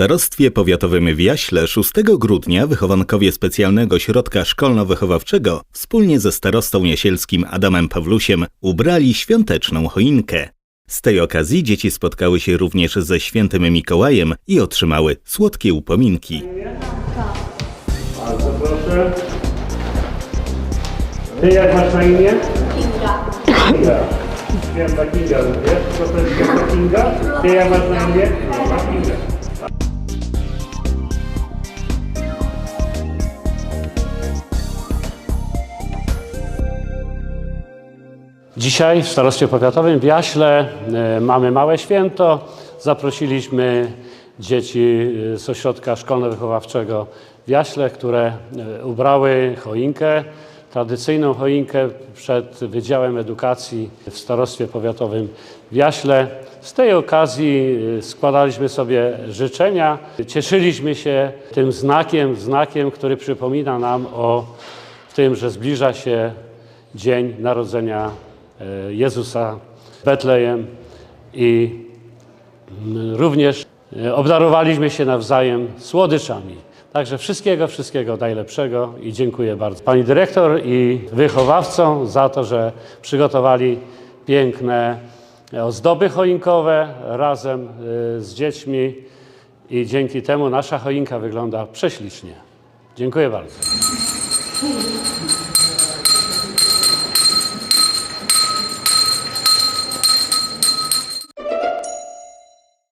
starostwie powiatowym w Jaśle 6 grudnia wychowankowie specjalnego środka szkolno-wychowawczego wspólnie ze starostą jasielskim Adamem Pawlusiem ubrali świąteczną choinkę. Z tej okazji dzieci spotkały się również ze świętym Mikołajem i otrzymały słodkie upominki. Bardzo proszę. Ty jak masz na imię? Kinga. Kinga. Święta Kinga również. To to jest święta Kinga? Ty jak masz na imię? Kinga. Dzisiaj w Starostwie Powiatowym w Jaśle e, mamy małe święto. Zaprosiliśmy dzieci e, z ośrodka szkolno-wychowawczego w Jaśle, które e, ubrały choinkę, tradycyjną choinkę przed Wydziałem Edukacji w Starostwie Powiatowym w Jaśle. Z tej okazji składaliśmy sobie życzenia. Cieszyliśmy się tym znakiem, znakiem, który przypomina nam o tym, że zbliża się dzień narodzenia Jezusa w Betlejem i mm, również e, obdarowaliśmy się nawzajem słodyczami. Także wszystkiego, wszystkiego najlepszego i dziękuję bardzo Pani Dyrektor i wychowawcom za to, że przygotowali piękne ozdoby choinkowe razem e, z dziećmi i dzięki temu nasza choinka wygląda prześlicznie. Dziękuję bardzo.